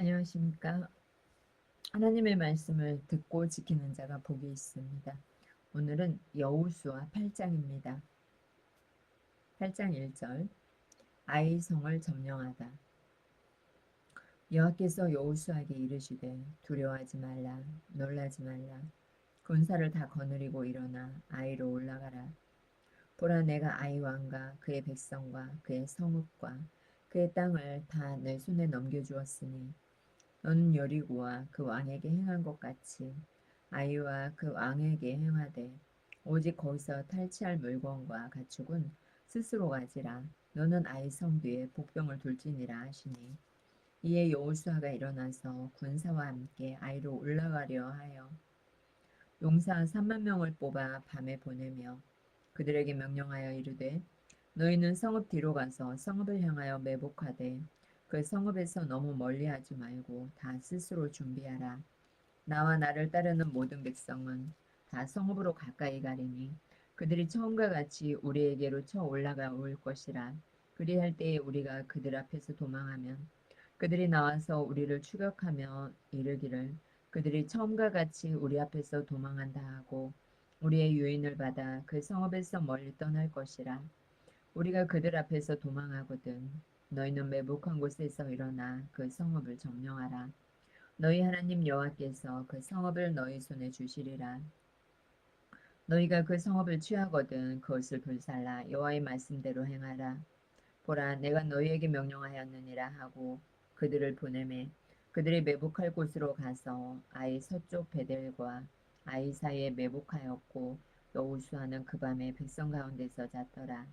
안녕하십니까. 하나님의 말씀을 듣고 지키는 자가 복이 있습니다. 오늘은 여우수아 8장입니다. 8장 1절 아이 성을 점령하다. 여호와께서 여우수아에게 이르시되 두려워하지 말라 놀라지 말라 군사를 다 거느리고 일어나 아이로 올라가라. 보라 내가 아이 왕과 그의 백성과 그의 성읍과 그의 땅을 다 내 손에 넘겨주었으니 너는 여리고와 그 왕에게 행한 것 같이 아이와 그 왕에게 행하되 오직 거기서 탈취할 물건과 가축은 스스로 가지라. 너는 아이 성 뒤에 복병을 둘지니라 하시니 이에 여호수아가 일어나서 군사와 함께 아이로 올라가려 하여 용사 3만 명을 뽑아 밤에 보내며 그들에게 명령하여 이르되 너희는 성읍 뒤로 가서 성읍을 향하여 매복하되 그 성읍에서 너무 멀리하지 말고 다 스스로 준비하라. 나와 나를 따르는 모든 백성은 다 성읍으로 가까이 가리니 그들이 처음과 같이 우리에게로 쳐 올라가 올 것이라. 그리할 때에 우리가 그들 앞에서 도망하면 그들이 나와서 우리를 추격하며 이르기를 그들이 처음과 같이 우리 앞에서 도망한다 하고 우리의 유인을 받아 그 성읍에서 멀리 떠날 것이라. 우리가 그들 앞에서 도망하거든 너희는 매복한 곳에서 일어나 그 성읍을 점령하라. 너희 하나님 여호와께서 그 성읍을 너희 손에 주시리라. 너희가 그 성읍을 취하거든 그것을 불살라 여호와의 말씀대로 행하라. 보라 내가 너희에게 명령하였느니라 하고 그들을 보내매 그들이 매복할 곳으로 가서 아이 서쪽 베델과 아이 사이에 매복하였고 여호수아는 그 밤에 백성 가운데서 잤더라.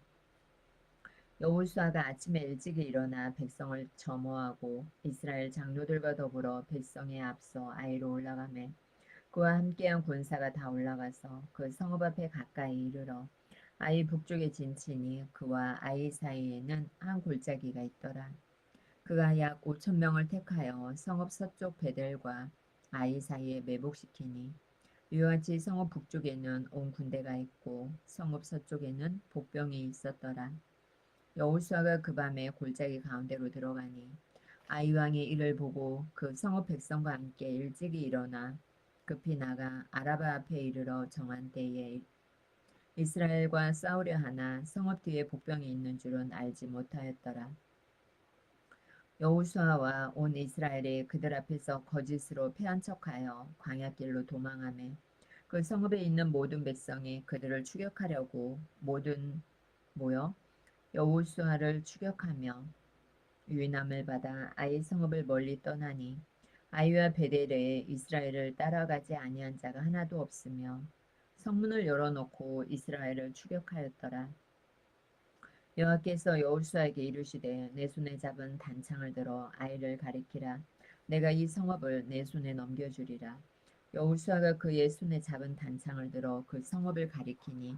여호수아가 아침에 일찍 일어나 백성을 점호하고 이스라엘 장로들과 더불어 백성에 앞서 아이로 올라가매 그와 함께한 군사가 다 올라가서 그 성읍 앞에 가까이 이르러 아이 북쪽에 진치니 그와 아이 사이에는 한 골짜기가 있더라. 그가 약 5천 명을 택하여 성읍 서쪽 베델과 아이 사이에 매복시키니 같이 성읍 북쪽에는 온 군대가 있고 성읍 서쪽에는 복병이 있었더라. 여호수아가 그 밤에 골짜기 가운데로 들어가니 아이 왕의 일을 보고 그 성읍 백성과 함께 일찍이 일어나 급히 나가 아라바 앞에 이르러 정한 때에 이스라엘과 싸우려 하나 성읍 뒤에 복병이 있는 줄은 알지 못하였더라. 여호수아와 온 이스라엘이 그들 앞에서 거짓으로 패한 척하여 광야길로 도망하매 그 성읍에 있는 모든 백성이 그들을 추격하려고 모든 모여 여호수아를 추격하며 유인함을 받아 아이 성읍을 멀리 떠나니 아이와 베델에 이스라엘을 따라가지 아니한 자가 하나도 없으며 성문을 열어놓고 이스라엘을 추격하였더라. 여호와께서 여호수아에게 이르시되 내 손에 잡은 단창을 들어 아이를 가리키라. 내가 이 성읍을 내 손에 넘겨주리라. 여호수아가 그의 손에 잡은 단창을 들어 그 성읍을 가리키니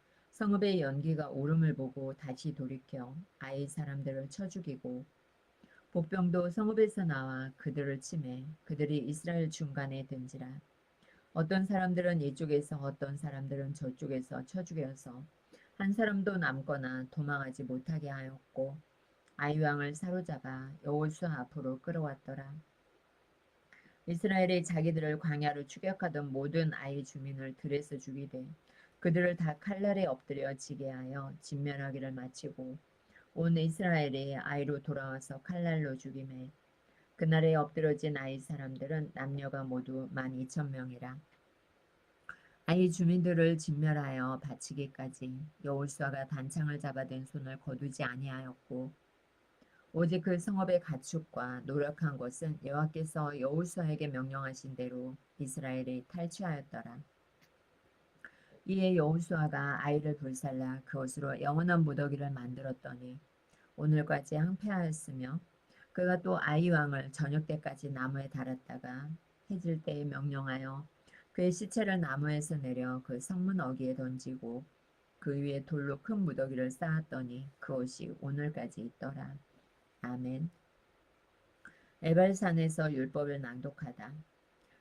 성읍의 연기가 오름을 보고 다시 돌이켜 아이 사람들을 쳐 죽이고 복병도 성읍에서 나와 그들을 치매 그들이 이스라엘 중간에 든지라 어떤 사람들은 이쪽에서 어떤 사람들은 저쪽에서 쳐 죽여서 한 사람도 남거나 도망하지 못하게 하였고 아이 왕을 사로잡아 여호수아 앞으로 끌어왔더라. 이스라엘이 자기들을 광야로 추격하던 모든 아이 주민을 들에서 죽이되 그들을 다 칼날에 엎드려 지게 하여 진멸하기를 마치고 온 이스라엘이 아이로 돌아와서 칼날로 죽임에 그날에 엎드러진 아이 사람들은 남녀가 모두 만 이천 명이라. 아이 주민들을 진멸하여 바치기까지 여호수아가 단창을 잡아든 손을 거두지 아니하였고 오직 그 성읍의 가축과 노력한 것은 여호와께서 여호수아에게 명령하신 대로 이스라엘이 탈취하였더라. 이에 여호수아가 아이를 불살라 그것으로 영원한 무더기를 만들었더니 오늘까지 항폐하였으며 그 그가 또 아이 왕을 저녁 때까지 나무에 달았다가 해질 때에 명령하여 그의 시체를 나무에서 내려 그 성문 어귀에 던지고 그 위에 돌로 큰 무더기를 쌓았더니 그것이 오늘까지 있더라. 아멘. 에발산에서 율법을 낭독하다.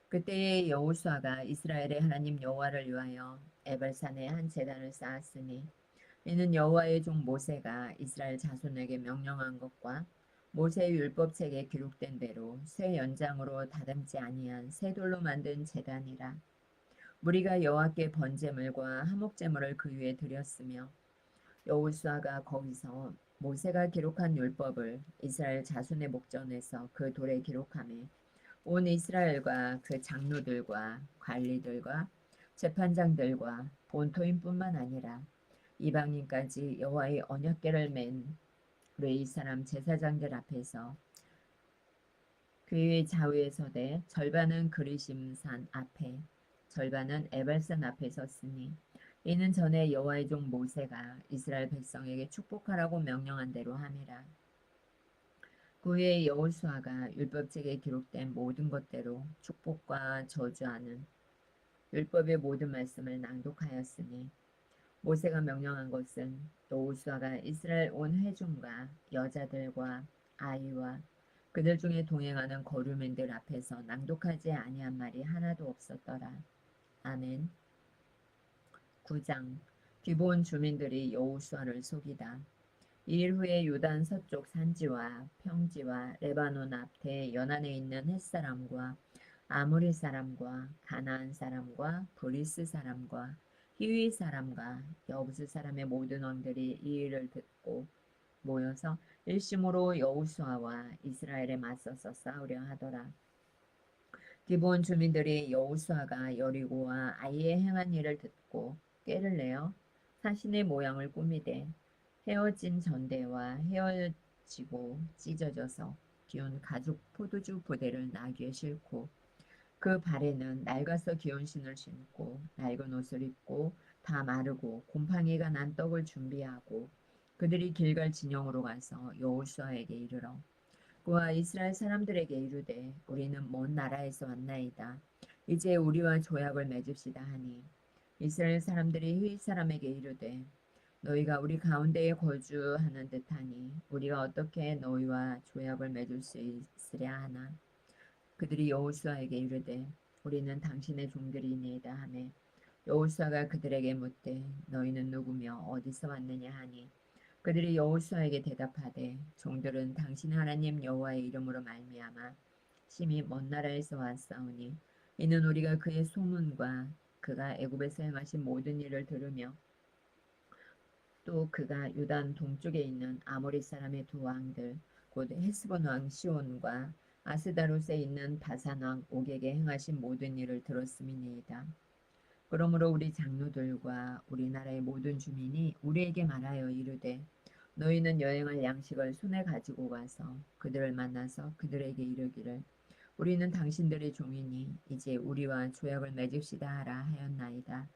그때에 여호수아가 이스라엘의 하나님 여호와를 위하여 에발산에 한 제단을 쌓았으니 이는 여호와의 종 모세가 이스라엘 자손에게 명령한 것과 모세의 율법책에 기록된 대로 새 연장으로 다듬지 아니한 새 돌로 만든 제단이라. 무리가 여호와께 번제물과 화목제물을 그 위에 드렸으며 여호수아가 거기서 모세가 기록한 율법을 이스라엘 자손의 목전에서 그 돌에 기록함에 온 이스라엘과 그 장로들과 관리들과 재판장들과 본토인뿐만 아니라 이방인까지 여호와의 언약궤를 맨 레이 사람 제사장들 앞에서 그의 좌우에 서되 절반은 그리심산 앞에 절반은 에발산 앞에 섰으니 이는 전에 여호와의 종 모세가 이스라엘 백성에게 축복하라고 명령한 대로 함이라. 그 후에 여호수아가 율법책에 기록된 모든 것대로 축복과 저주하는 율법의 모든 말씀을 낭독하였으니 모세가 명령한 것은 여호수아가 이스라엘 온 회중과 여자들과 아이와 그들 중에 동행하는 거류민들 앞에서 낭독하지 아니한 말이 하나도 없었더라. 아멘. 9장 기본 주민들이 여호수아를 속이다. 이일 후에 요단 서쪽 산지와 평지와 레바논 앞에 연안에 있는 햇사람과 아모리 사람과 가나안 사람과 브리스 사람과 히위 사람과 여부스 사람의 모든 왕들이 이 일을 듣고 모여서 일심으로 여우수아와 이스라엘에 맞서서 싸우려 하더라. 기본 주민들이 여우수아가 여리고와 아이에 행한 일을 듣고 꾀를 내어 사신의 모양을 꾸미되 헤어진 전대와 헤어지고 찢어져서 기운 가죽 포도주 부대를 나귀에 싣고 그 발에는 낡아서 기운 신을 신고 낡은 옷을 입고 다 마르고 곰팡이가 난 떡을 준비하고 그들이 길갈 진영으로 가서 여호수아에게 이르러 그와 이스라엘 사람들에게 이르되 우리는 먼 나라에서 왔나이다. 이제 우리와 조약을 맺읍시다 하니 이스라엘 사람들이 휘 사람에게 이르되 너희가 우리 가운데에 거주하는 듯하니 우리가 어떻게 너희와 조약을 맺을 수 있으랴 하나 그들이 여호수아에게 이르되 우리는 당신의 종들이니이다 하매 여호수아가 그들에게 묻되 너희는 누구며 어디서 왔느냐 하니? 그들이 여호수아에게 대답하되 종들은 당신 하나님 여호와의 이름으로 말미암아 심히 먼 나라에서 왔사오니 이는 우리가 그의 소문과 그가 애굽에서 행하신 모든 일을 들으며 또 그가 유단 동쪽에 있는 아모리 사람의 두 왕들 곧 헤스본 왕 시온과 아스다롯에 있는 바산 왕 옥에게 행하신 모든 일을 들었음이니이다. 그러므로 우리 장로들과 우리나라의 모든 주민이 우리에게 말하여 이르되 너희는 여행할 양식을 손에 가지고 가서 그들을 만나서 그들에게 이르기를 우리는 당신들의 종이니 이제 우리와 조약을 맺읍시다 하라 하였나이다.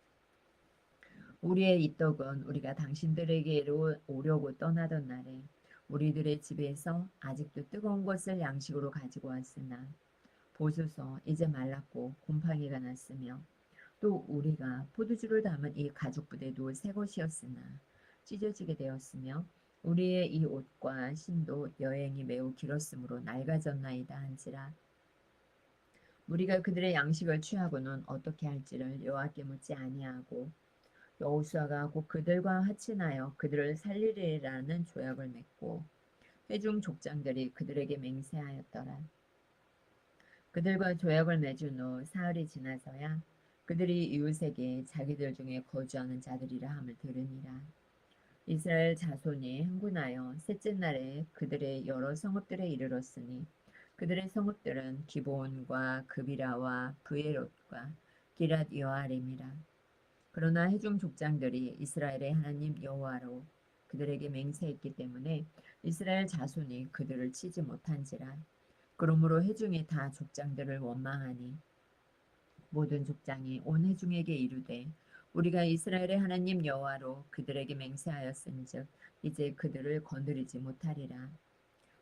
우리의 이 떡은 우리가 당신들에게로 오려고 떠나던 날에 우리들의 집에서 아직도 뜨거운 것을 양식으로 가지고 왔으나 보소서 이제 말랐고 곰팡이가 났으며 또 우리가 포도주를 담은 이 가죽 부대도 새 것이었으나 찢어지게 되었으며 우리의 이 옷과 신도 여행이 매우 길었으므로 낡아졌나이다 한지라. 우리가 그들의 양식을 취하고는 어떻게 할지를 여호와께 묻지 아니하고 여호수아가 곧 그들과 화친하여 그들을 살리리라는 조약을 맺고 회중 족장들이 그들에게 맹세하였더라. 그들과 조약을 맺은 후 사흘이 지나서야 그들이 이웃에게 자기들 중에 거주하는 자들이라 함을 들으니라. 이스라엘 자손이 흥분하여 셋째 날에 그들의 여러 성읍들에 이르렀으니 그들의 성읍들은 기본과 그비라와 브에롯과 기랏 여아림이라. 그러나 해중 족장들이 이스라엘의 하나님 여호와로 그들에게 맹세했기 때문에 이스라엘 자손이 그들을 치지 못한지라. 그러므로 해중이 다 족장들을 원망하니 모든 족장이 온 해중에게 이르되 우리가 이스라엘의 하나님 여호와로 그들에게 맹세하였은즉 이제 그들을 건드리지 못하리라.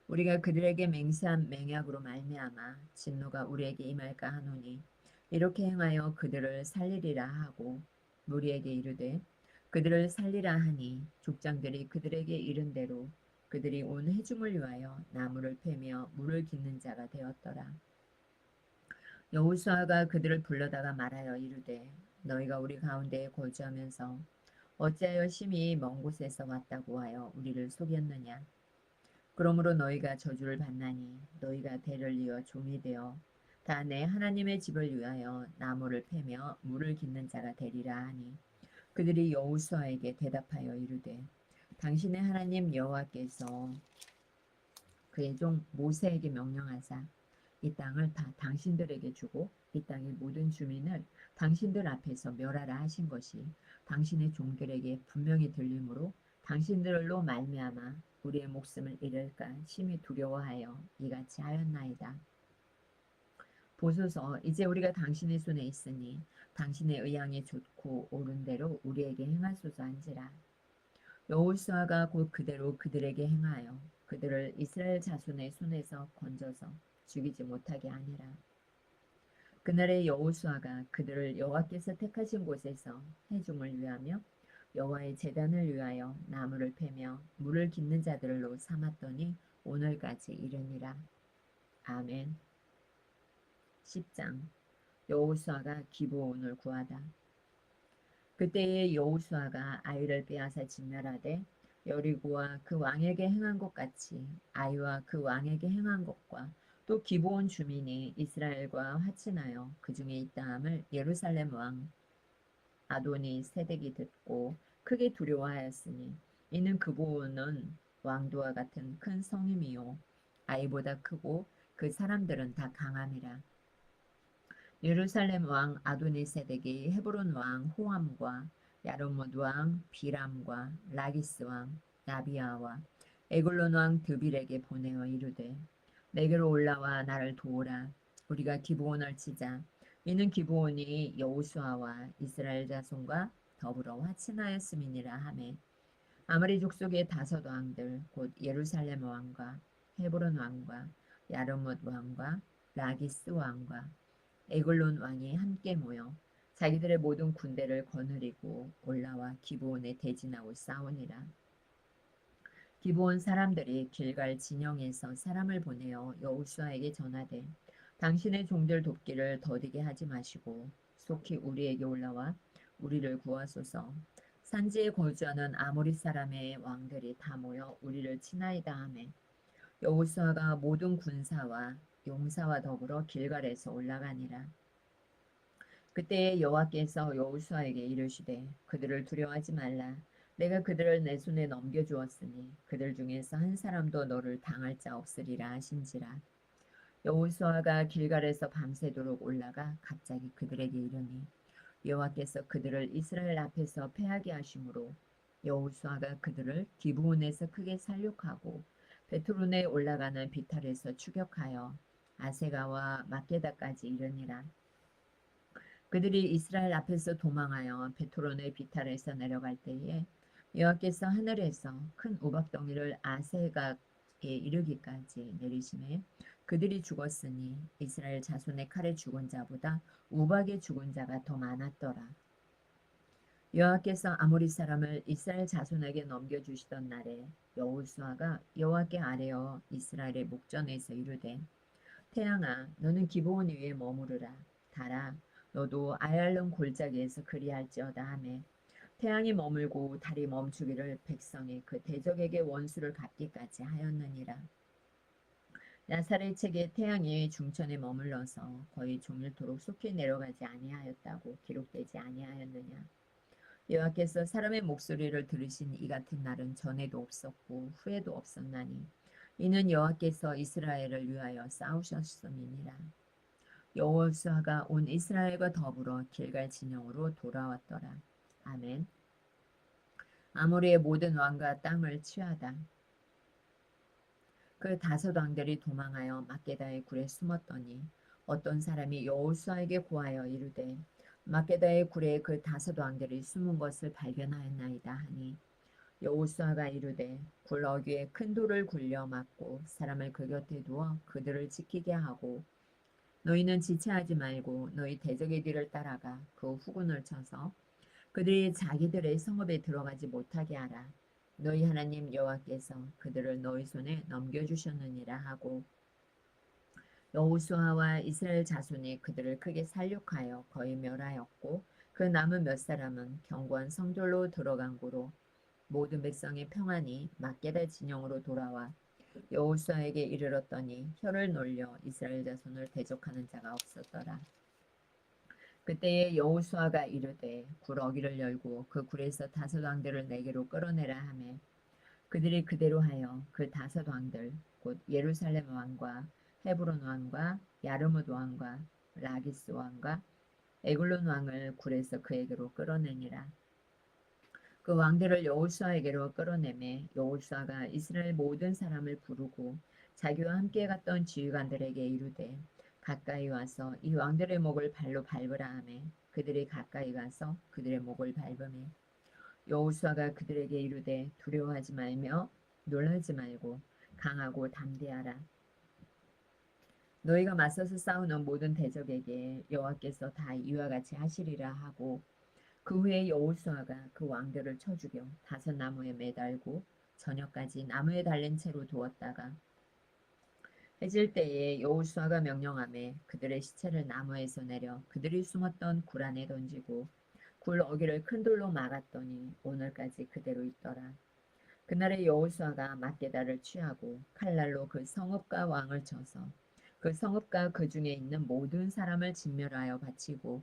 우리가 그들에게 맹세한 맹약으로 말미암아 진노가 우리에게 임할까 하노니 이렇게 행하여 그들을 살리리라 하고 무리에게 이르되 그들을 살리라 하니 족장들이 그들에게 이른 대로 그들이 온 회중을 위하여 나무를 패며 물을 깃는 자가 되었더라. 여호수아가 그들을 불러다가 말하여 이르되 너희가 우리 가운데에 거주하면서 어찌하여 심히 먼 곳에서 왔다고 하여 우리를 속였느냐 그러므로 너희가 저주를 받나니 너희가 대를 이어 종이 되어 다내 하나님의 집을 위하여 나무를 패며 물을 깃는 자가 되리라 하니 그들이 여호수아에게 대답하여 이르되 당신의 하나님 여호와께서 그의 종 모세에게 명령하사 이 땅을 다 당신들에게 주고 이 땅의 모든 주민을 당신들 앞에서 멸하라 하신 것이 당신의 종들에게 분명히 들리므로 당신들로 말미암아 우리의 목숨을 잃을까 심히 두려워하여 이같이 하였나이다. 보소서 이제 우리가 당신의 손에 있으니 당신의 의향이 좋고 옳은 대로 우리에게 행하소서 한지라. 여호수아가 곧 그대로 그들에게 행하여 그들을 이스라엘 자손의 손에서 건져서 죽이지 못하게 하니라. 그날의 여호수아가 그들을 여호와께서 택하신 곳에서 해중을 위하며 여호와의 제단을 위하여 나무를 패며 물을 깃는 자들로 삼았더니 오늘까지 이르니라. 아멘. 10장 여호수아가 기브온을 구하다. 그때에 여호수아가 아이를 빼앗아 진멸하되 여리고와 그 왕에게 행한 것 같이 아이와 그 왕에게 행한 것과 또 기브온 주민이 이스라엘과 화친하여 그 중에 있다함을 예루살렘 왕 아도니 세덱이 듣고 크게 두려워하였으니 이는 그보는 왕도와 같은 큰 성임이요 아이보다 크고 그 사람들은 다 강함이라 예루살렘 왕 아도니 세덱이 헤브론 왕 호암과 야로못 왕 비람과 라기스 왕 나비아와 에글론 왕 드빌에게 보내어 이르되 내게로 올라와 나를 도우라. 우리가 기브온을 치자. 이는 기브온이 여호수아와 이스라엘 자손과 더불어 화친하였음이니라 하매. 아무리 족속의 다섯 왕들 곧 예루살렘 왕과 헤브론 왕과 야르못 왕과 라기스 왕과 에글론 왕이 함께 모여 자기들의 모든 군대를 거느리고 올라와 기브온에 대진하고 싸우니라. 기브온 사람들이 길갈 진영에서 사람을 보내어 여호수아에게 전하되 당신의 종들 돕기를 더디게 하지 마시고 속히 우리에게 올라와 우리를 구하소서. 산지에 거주하는 아모리 사람의 왕들이 다 모여 우리를 치나이다 하매 여호수아가 모든 군사와 용사와 더불어 길갈에서 올라가니라. 그때 여호와께서 여호수아에게 이르시되 그들을 두려워하지 말라. 내가 그들을 내 손에 넘겨주었으니 그들 중에서 한 사람도 너를 당할 자 없으리라 하신지라. 여호수아가 길갈에서 밤새도록 올라가 갑자기 그들에게 이르니 여호와께서 그들을 이스라엘 앞에서 패하게 하심으로 여호수아가 그들을 기브온에서 크게 살육하고 베트론에 올라가는 비탈에서 추격하여 아세가와 마게다까지 이르니라. 그들이 이스라엘 앞에서 도망하여 베토론의 비탈에서 내려갈 때에 여호와께서 하늘에서 큰 우박덩이를 아세가에 이르기까지 내리심에 그들이 죽었으니 이스라엘 자손의 칼에 죽은 자보다 우박에 죽은 자가 더 많았더라. 여호와께서 아모리 사람을 이스라엘 자손에게 넘겨주시던 날에 여호수아가 여호와께 아뢰어 이스라엘의 목전에서 이르되 태양아 너는 기브온 위에 머무르라 달아 너도 아얄름 골짜기에서 그리할지어다 하매 태양이 머물고 달이 멈추기를 백성이 그 대적에게 원수를 갚기까지 하였느니라. 나사렛 책에 태양이 중천에 머물러서 거의 종일토록 속히 내려가지 아니하였다고 기록되지 아니하였느냐. 여호와께서 사람의 목소리를 들으신 이 같은 날은 전에도 없었고 후에도 없었나니 이는 여호와께서 이스라엘을 위하여 싸우셨음이니라. 여호수아가 온 이스라엘과 더불어 길갈 진영으로 돌아왔더라. 아멘. 아모리의 모든 왕과 땅을 취하다. 그 다섯 왕들이 도망하여 막게다의 굴에 숨었더니 어떤 사람이 여호수아에게 고하여 이르되 막게다의 굴에 그 다섯 왕들이 숨은 것을 발견하였나이다 하니 여호수아가 이르되 굴 어귀에 큰 돌을 굴려 막고 사람을 그 곁에 두어 그들을 지키게 하고 너희는 지체하지 말고 너희 대적의 뒤를 따라가 그 후군을 쳐서 그들이 자기들의 성읍에 들어가지 못하게 하라. 너희 하나님 여호와께서 그들을 너희 손에 넘겨주셨느니라 하고 여호수아와 이스라엘 자손이 그들을 크게 살육하여 거의 멸하였고 그 남은 몇 사람은 견고한 성졸로 들어간 고로 모든 백성이 평안히 막게다 진영으로 돌아와 여호수아에게 이르렀더니 혀를 놀려 이스라엘 자손을 대적하는 자가 없었더라. 그때에 여호수아가 이르되 굴 어기를 열고 그 굴에서 다섯 왕들을 내게로 끌어내라 하매 그들이 그대로 하여 그 다섯 왕들 곧 예루살렘 왕과 헤브론 왕과 야르뭇 왕과 라기스 왕과 에글론 왕을 굴에서 그에게로 끌어내니라. 그 왕들을 여호수아에게로 끌어내매 여호수아가 이스라엘 모든 사람을 부르고 자기와 함께 갔던 지휘관들에게 이르되 가까이 와서 이 왕들의 목을 발로 밟으라 하매 그들이 가까이 가서 그들의 목을 밟으매 여호수아가 그들에게 이르되 두려워하지 말며 놀라지 말고 강하고 담대하라. 너희가 맞서서 싸우는 모든 대적에게 여호와께서 다 이와 같이 하시리라 하고 그 후에 여호수아가 그 왕들을 쳐 죽여 다섯 나무에 매달고 저녁까지 나무에 달린 채로 두었다가 해질 때에 여호수아가 명령함에 그들의 시체를 나무에서 내려 그들이 숨었던 굴 안에 던지고 굴 어기를 큰 돌로 막았더니 오늘까지 그대로 있더라. 그날에 여호수아가 막게다를 취하고 칼날로 그 성읍과 왕을 쳐서 그 성읍과 그 중에 있는 모든 사람을 진멸하여 바치고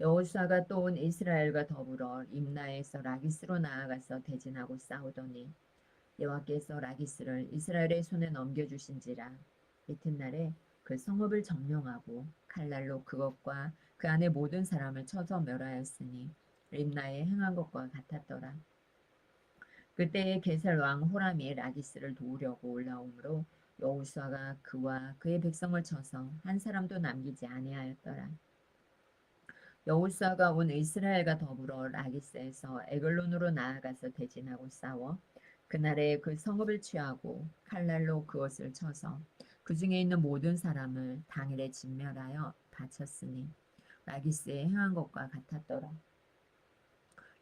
여호수아가 또 온 이스라엘과 더불어 임나에서 라기스로 나아가서 대진하고 싸우더니 여호와께서 라기스를 이스라엘의 손에 넘겨주신지라 이튿날에 그 성읍을 점령하고 칼날로 그것과 그 안에 모든 사람을 쳐서 멸하였으니 림나에 행한 것과 같았더라. 그때에 게살 왕 호람이 라기스를 도우려고 올라오므로 여호수아가 그와 그의 백성을 쳐서 한 사람도 남기지 아니하였더라. 여호수아가 온 이스라엘과 더불어 라기스에서 에글론으로 나아가서 대진하고 싸워 그날에 그 성읍을 취하고 칼날로 그것을 쳐서 그 중에 있는 모든 사람을 당일에 진멸하여 바쳤으니 라기스에 행한 것과 같았더라.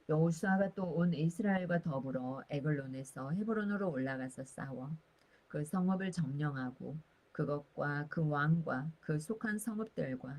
여호수아가 또 온 이스라엘과 더불어 에글론에서 헤브론으로 올라가서 싸워 그 성읍을 점령하고 그것과 그 왕과 그 속한 성읍들과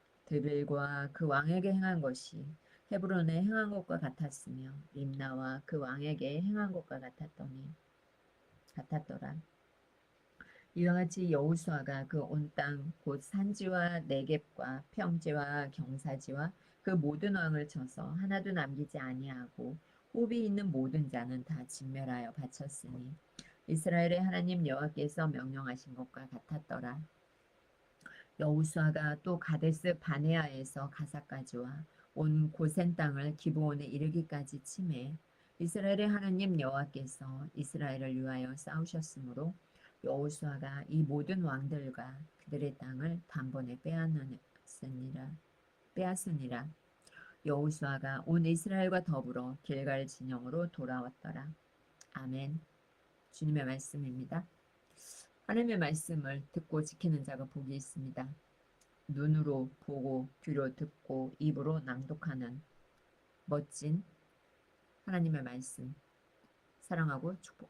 드빌과 그 왕에게 행한 것이 헤브론에 행한 것과 같았으며 림나와 그 왕에게 행한 것과 같았더니 같았더라. 이와 같이 여호수아가 그 온 땅 곧 산지와 내겝과 평지와 경사지와 그 모든 왕을 쳐서 하나도 남기지 아니하고 호비 있는 모든 자는 다 진멸하여 바쳤으니 이스라엘의 하나님 여호와께서 명령하신 것과 같았더라. 여호수아가 또 가데스 바네아에서 가사까지와 온 고센 땅을 기브온에 이르기까지 침해 이스라엘의 하나님 여호와께서 이스라엘을 위하여 싸우셨으므로 여호수아가 이 모든 왕들과 그들의 땅을 단번에 빼앗느니라 빼앗으니라. 여호수아가 온 이스라엘과 더불어 길갈 진영으로 돌아왔더라. 아멘. 주님의 말씀입니다. 하나님의 말씀을 듣고 지키는 자가 복이 있습니다. 눈으로 보고 귀로 듣고 입으로 낭독하는 멋진 하나님의 말씀 사랑하고 축복합니다.